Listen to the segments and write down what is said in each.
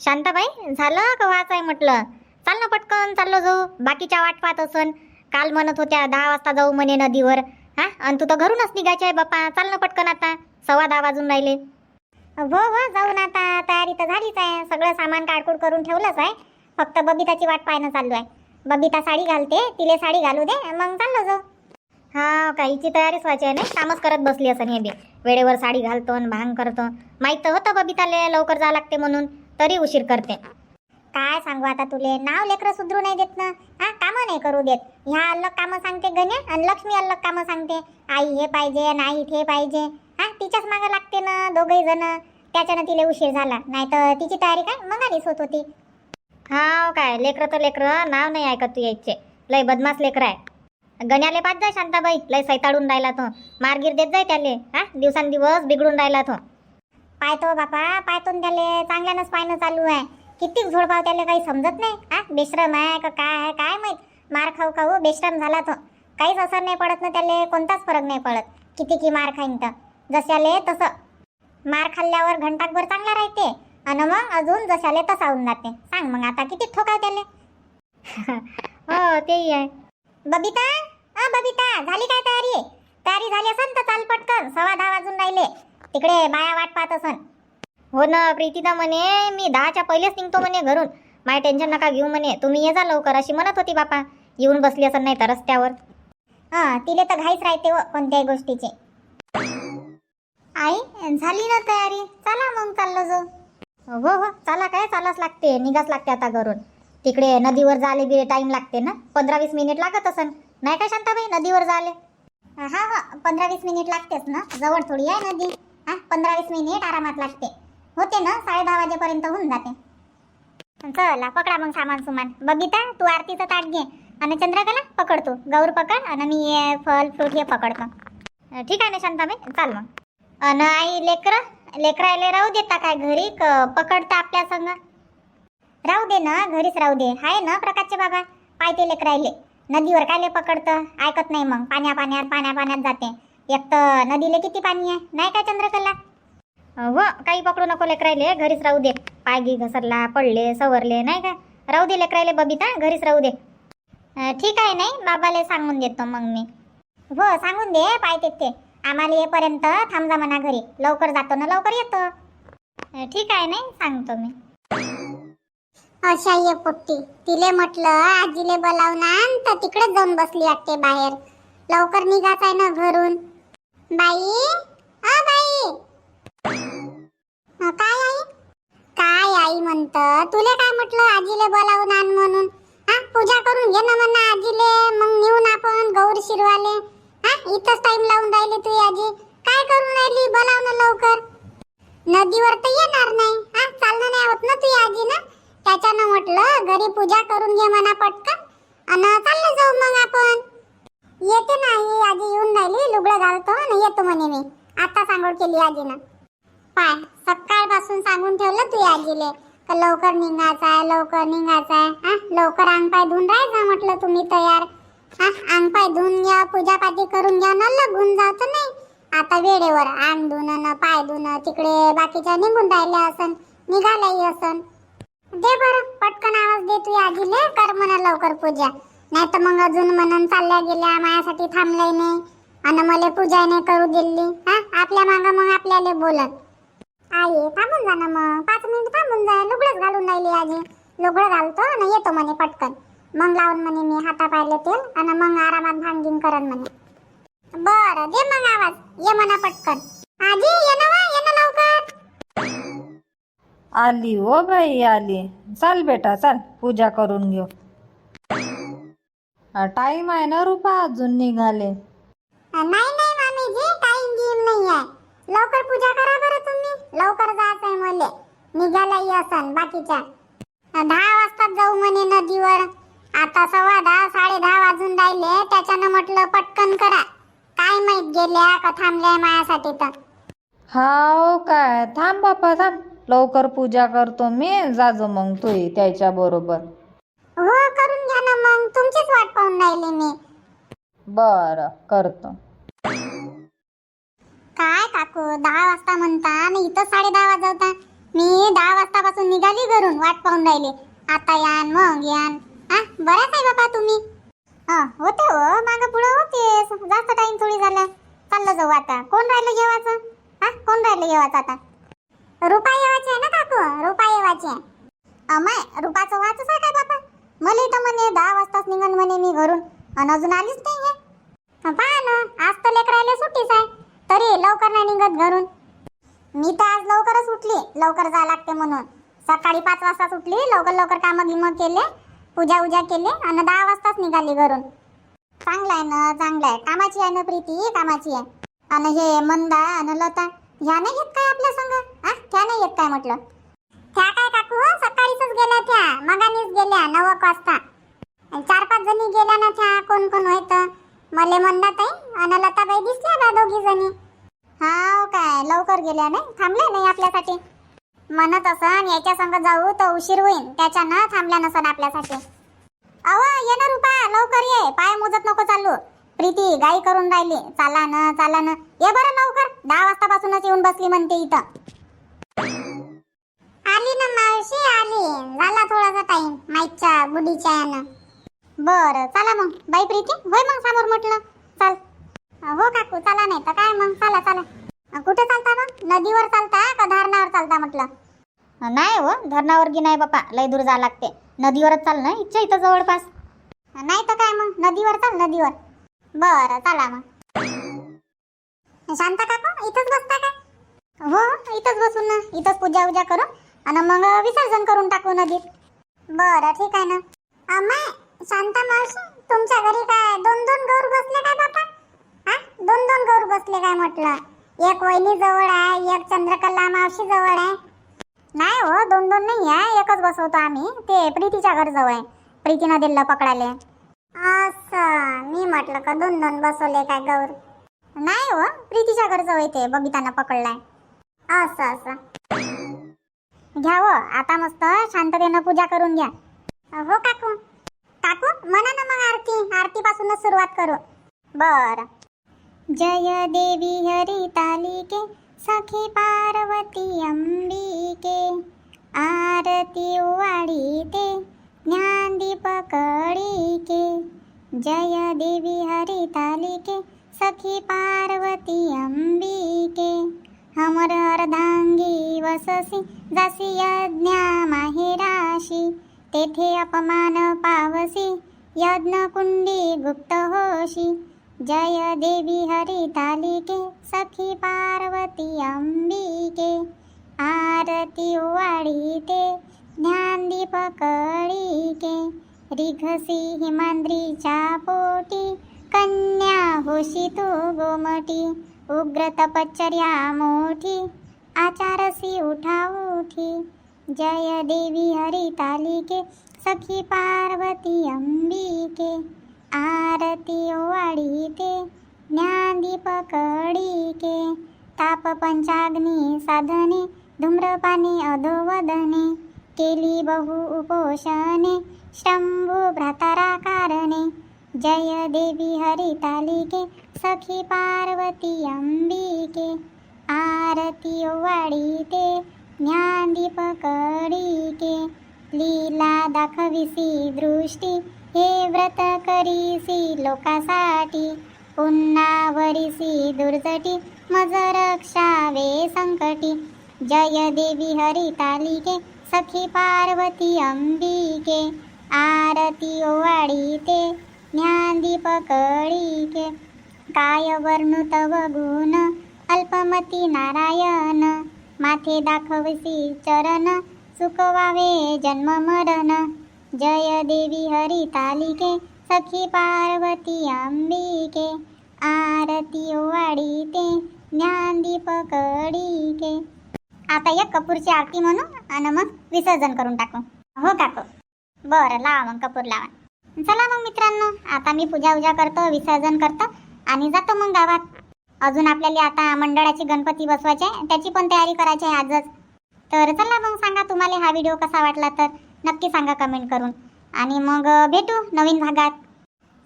शांताबाई झालं का वाच आहे म्हटलं? चाल ना पटकन चाललो जाऊ. बाकीच्या वाट पाहत असन. काल म्हणत होत्या दहा वाजता जाऊ म्हणे नदीवर. हा? आणि तू तर घरूनच निघायचे आहे बाप्पा. चाल ना पटकन आता. सव्वा दहा वाजून राहिले. हो हो जाऊन आता. तयारी तर झालीच आहे. सगळं सामान काढकूड करून ठेवलंच आहे. फक्त बबिताची वाट पाहणं चालू आहे. बबिता साडी घालते तिले साडी घालू दे मग चाललो जाऊ. हा काहीची तयारीच व्हायची आहे नाही. कामच करत बसली असं हे बी. वेळेवर साडी घालतो आणि भांग करतो. माहीत तर होतं बबिताले लवकर जा लागते म्हणून. तरी उशीर करते. काय सांगू आता तुले? नाव लेकरं सुधरू नाही देत ना. हा कामं नाही करू देत. ह्या अलग कामं सांगते गण्या आणि लक्ष्मी अलग कामं सांगते. आई हे पाहिजे नाही आई ते पाहिजे. हा तिच्याच मागं लागते ना दोघही जण. त्याच्यानं तिले उशीर झाला. नाही तर तिची तयारी काय? मगारीच होत होती. हा काय? लेकरं तर लेकरं. नाव नाही ऐकत तू यायचे. लय बदमाश लेकरं आहे. गण्याले पाच जाय शांताबाई. लय सैताडून राहिला तो. मारगीर देत जाय त्याले. हा दिवसांदिवस बिघडून राहिला तो. पाहतो बापा पाहतो न त्याले चांगल्यानंच पाहणं चालू आहे. किती झोडपाव त्याला काही समजत नाही हा? बेश्रम आहे का काय आहे काय माहीत? मार खाऊ खाऊ बेश्रम झाला तो. काहीच असर नाही पडत ना त्याले कोणताच फरक नाही पडत. किती की मार खाईन तर. जशाले तसं. मार खाल्ल्यावर घंटाकभर चांगला राहते आणि मग अजून जशाले तसा होऊन जाते. सांग मग आता किती ठोकाव त्याले? हो तेही आहे. बबिता? अ बबिता झाली काय तयारी? तयारी झाली असन तर चाल पटकन. सव्वा दहा वाजून राहिले. तिकडे बाया वाट पाहत असन. हो ना प्रीतीदा म्हणे मी दहाच्या पहिलेच निघतो म्हणे घरून. माय टेन्शन नका घेऊ म्हणे. तुम्ही ये जा लवकर अशी म्हणत होती बापा. येऊन बसली असं नाही तर रस्त्यावर. हा तिले तर घाईच राहते व कोणत्याही गोष्टीचे. आई झाली ना तयारी? चला मग चाललो जाऊ. हो हो चला काय चालाच लागते निघाच लागते आता घरून. तिकडे नदीवर जाले बी टाइम लागते ना? पंधरा वीस मिनिट लागत असन. नाही काय शांताबाई नदीवर जाले? हा हा पंधरा वीस मिनिट लागतेच ना? जवळ थोडी आहे नदी. हा? पंधरा वीस मिनिट आरामात लागते. होते ना? साडे दहा वाजेपर्यंत होऊन जाते. चला पकडा मग सामान सुमान. बबिता तू आरतीचं ताट घे. आणि चंद्रकला पकड तू. गौर पकड आणि मी हे फल फ्रूट हे पकडतो. ठीक आहे ना शांताबाई? चाल मग. अन आई लेकरं लेकरायले राहू देता काय घरी क पकडता आपल्या संग. राहू दे ना घरीच राहू दे. हाय ना प्रकाशचे बाबा? पायते लेकरायले. नदीवर कायले पकडतं? ऐकत नाही मग. पाण्या पाण्यात पाण्या पाण्यात जाते. एक तर नदीले किती पाणी आहे? नाही काय चंद्रकला? हो काही पकडू नको लेकरायले घरीच राहू दे. पाय गी घसरला पडले सवरले नाही का? राहू दे लेकरायले बबिता घरीच राहू दे. ठीक आहे नाही बाबाले सांगून देतो मग मी. हो सांगून दे पाय ते आम्हाला येईपर्यंत थांब जा म्हणा घरी. लवकर जातो ना लवकर येतो. ठीक आहे नाही सांगतो मी. अशा ये पोट्टी. तिले म्हटलं आजीले बोलावून आण तर तिकडेच जाऊन बसली वाटते बाहेर. लवकर निघाच आहे ना घरून. बाई? अ बाई. अ, काय आई? काय आई म्हणत? तुले काय म्हटलं आजीले बोलावून आण म्हणून? हा पूजा करून घे ना म्हणा आजीले. मग नेऊन आपण गौर शिरवाले. हा इथंच टाइम लावून राहिली तू आजी. काय करून राहिली? बोलाव ना लवकर. नदीवर तर येणार नाही. हा चालणं नाही होत ना तू आजी ना? त्याच्यानं म्हटलं घरी पूजा करून घे म्हणा पटकन. आणि चाललं जाऊ मग आपण. येते नाही आजी येऊन राहिली लुगडं घालतो आणि येतो म्हणे मी. आता सांगोड केली आजीनं. पाय सकाळपासून सांगून ठेवलं तू आजीले. का लवकर निघायचं आहे लवकर निघायचं आहे. हा लवकर अंग पाय धुवून राहायचा म्हटलं तुम्ही तयार. हा अंग पाय धुवून घ्या पूजापाती करून घ्या ना लगून जाऊ नाही. आता वेळेवर अंग धुणं पाय धुणं तिकडे बाकीच्या निघून राहिल्या असन निघाल्याही असन. दे बरं पटकन आवाज दे तू आजीले कर म्हणा लवकर पूजा. नाही तर मग अजून म्हणून चालल्या गेल्या माझ्यासाठी थांबलंय नाही आणि मला पूजा नाही करू दिली हा? आपल्या मागं मग आपल्याला बोलत आई थांबून जा ना मग. पाच मिनिट थांबून जा. लुगडंच घालून राहिली आजी. लुगडं घालतो आणि येतो म्हणे पटकन. मग लावून म्हणे मी हाता पाहिले तेल आणि मग आरामात भांगिंग करन म्हणे. बरं दे मग आवाज. ये म्हणा पटकन. आजी ये ना वा, ये ना लवकर. आली ओ बाई आली. चाल बेटा चाल. पूजा करून घेऊ. टाइम आहे ना रुपा अजून निघाले. नाही नाही मामीजी टाइम गिम नाही आहे लवकर पूजा करा बरं तुम्ही. लवकर जायचंय मले. निघालाही असन बाकीच्या. दहा वाजता जाऊ म्हणे नदीवर. आता सव्वा दहा साडे दहा वाजून राहिले. त्याच्यानं म्हटलं पटकन करा. काय माहीत गेल्या का थांबल्या मायासाठी तर. हाव काय. थांब बापा थांब. लवकर पूजा करतो मी. जाजो मग तू त्याच्या बरोबर. हो करून घ्या ना मग. तुमचीच वाट पाहून राहिली मी. बर करतो. काय काकू दहा वाजता म्हणता आणि इथं साडे दहा वाजवता. मी दहा वाजतापासून निघा निघाली घरून वाट पाहून राहिली. आता यान मग यान. आ बराच आहे बाबा तुम्ही? हा होते हो मागं पुढं होते. जास्त टाइम थोडी झाला. चाललं जाऊ आता. कोण राहिलं जेवायचं? हा कोण राहिलं जेवायचं आता? रुपा आहे ना काकू? रुपा आहे. अमाय रुपाचं वाचच आहे काय बाबा मला तर म्हणे दहा वाजताच निघन म्हणे मी घरून. आणि अजून आलीच नाही आहे पहा ना आज तर लेकरायला सुट्टीच आहे. तरी लवकर नाही निघत घरून. मी तर आज लवकरच उठली. लवकर जा लागते म्हणून. सकाळी पाच वाजताच उठली. लवकर लवकर कामं गिमं केले. पूजा उजा केले. आणि दहा वाजताच निघाली घरून. चांगलं आहे ना चांगलं आहे. कामाची आहे ना प्रीती कामाची आहे. आणि हे मंदा आणि लता. ह्या नाही येत काय आपल्या संग? हा? त्या नाही येत काय म्हटलं? त्या काय काकू सकाळीच गेल्या त्या. मगानीच गेल्या नऊ एक वाजता. चार पाच जणी गेल्या ना त्या कोण कोण होत मले म्हणतात ताई आणि लताबाई दिसल्या बा दोघी जणी. हा काय लवकर गेल्या नाही? थांबल्या नाही आपल्यासाठी? म्हणत असन याच्या संग जाऊ तर उशीर होईल त्याच्यानं थांबल्या नसन आपल्यासाठी. अव ये ना रुपा लवकर ये. पाय मोजत नको चालू. प्रीती गाई करून राहिली. चाला ना चाला ना. ये बरं लवकर. दहा वाजतापासूनच येऊन बसली म्हणते इथं. आली ना मावशी आली. झाला थोडासा टाइम माईकच्या बुडीच्या यानं. बरं चला मग. बाई प्रीती होय मग समोर म्हटलं. चाल. हो काकू चला नाही तर काय मग? चला चला. कुठे चालता मग? नदीवर चालता का धरणावर चालता म्हटलं? नाही हो. धरणावर गी नाही बापा? लय दूर जावं लागते. नदीवरच चाल ना इच्छा इथं जवळपास. नाही तर काय मग? नदीवर चाल नदीवर. बरं चला मग. शांता काकू इथंच बसता काय? हो, हो इथंच बसून ना. इथंच पूजा उजा करू. आणि मग विसर्जन करून टाकू नदीत. बरं ठीक आहे ना. अम्माय शांता मावशी तुमच्या घरी काय दोन दोन गौर बसले काय बापा? हा? दोन दोन गौर बसले काय म्हटलं? एक वहिनी जवळ आहे एक चंद्रकला मावशी जवळ आहे. नाही हो दोन दोन नाही आहे एकच बसवतो आम्ही. ते प्रीतीच्या घर जवळ आहे. प्रीतीनं दिलं पकडाले असं मी म्हटलं का दोन दोन बसवले काय गौर? नाही हो प्रीतीच्या घर जवळ ते बबितानं पकडलाय. असं असं. घ्यावं. आता मस्त शांततेनं पूजा करून घ्या. हो काकू. काकू म्हणा ना मग आरती. आरती पासूनच सुरुवात करू. बर. जय देवी हरितालिके सखी पार्वती अंबिके. आरती वाढीते ज्ञानदीप कळीके. जय देवी हरितालिके सखी पार्वती अंबिके. हमर अर्धांगी वससी जासी यज्ञा माहेराशी तेथे अपमान पावसी यज्ञकुंडी गुप्त होशी. जय देवी हरितालिके सखी पार्वती अंबिके. आरती वाढीते ज्ञानदीप कळीके रिघसी हिमांद्रीच्या पोटी कन्या होशी तू गोमटी. उग्र तपश्चर्या मोठी. आचारसी उठाऊठी जय देवी हरितालिके सखी पार्वती अंबिके। आरती वाढीते ज्ञानदीप कळीके ताप पंचाग्नी साधने धूम्रपाने अधोवदने। केली बहु उपोषणे शंभू भ्रातारा कारणे जय देवी हरितालिके सखी पार्वती अंबिके। आरती ते ज्ञानदीप कळीके लीला दाखविसी दृष्टी हे व्रत करीसी लोकासाठी पुन्हा दुर्जटी मज रक्षावे संकटी. जय देवी हरितालिके सखी पार्वती अंबिके. आरती ते ज्ञानदीप कळीके काय वर्णुतव गुण अल्पमती नारायण माथे दाखवसी चरण सुखवावे जन्म मरण. जय देवी हरितालिके सखी पार्वती अंबिके. आरती वाढीते ज्ञानदीप कळीके आता या कपूरची आरती म्हणू आणि मग विसर्जन करून टाकू. हो काकू. बरं लावा मग कपूर लावा. चला मग मित्रांनो आता मी पूजा उजा करतो विसर्जन करतो आणि जातो मग गावात. अजून आपल्याला आता मंडळाची गणपती बसवायचे आहे, त्याची पण तयारी करायची आहे आजच. तर चला मग सांगा तुम्हाला हा व्हिडिओ कसा वाटला तर. नक्की सांगा कमेंट करून. आणि मग भेटू नवीन भागात.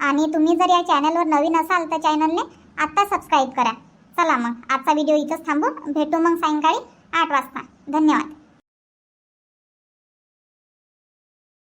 आणि तुम्ही जर या चॅनलवर नवीन असाल तर चॅनलने आत्ता सबस्क्राईब करा. चला मग आजचा व्हिडिओ इथंच थांबू. भेटू मग सायंकाळी आठ वाजता. धन्यवाद.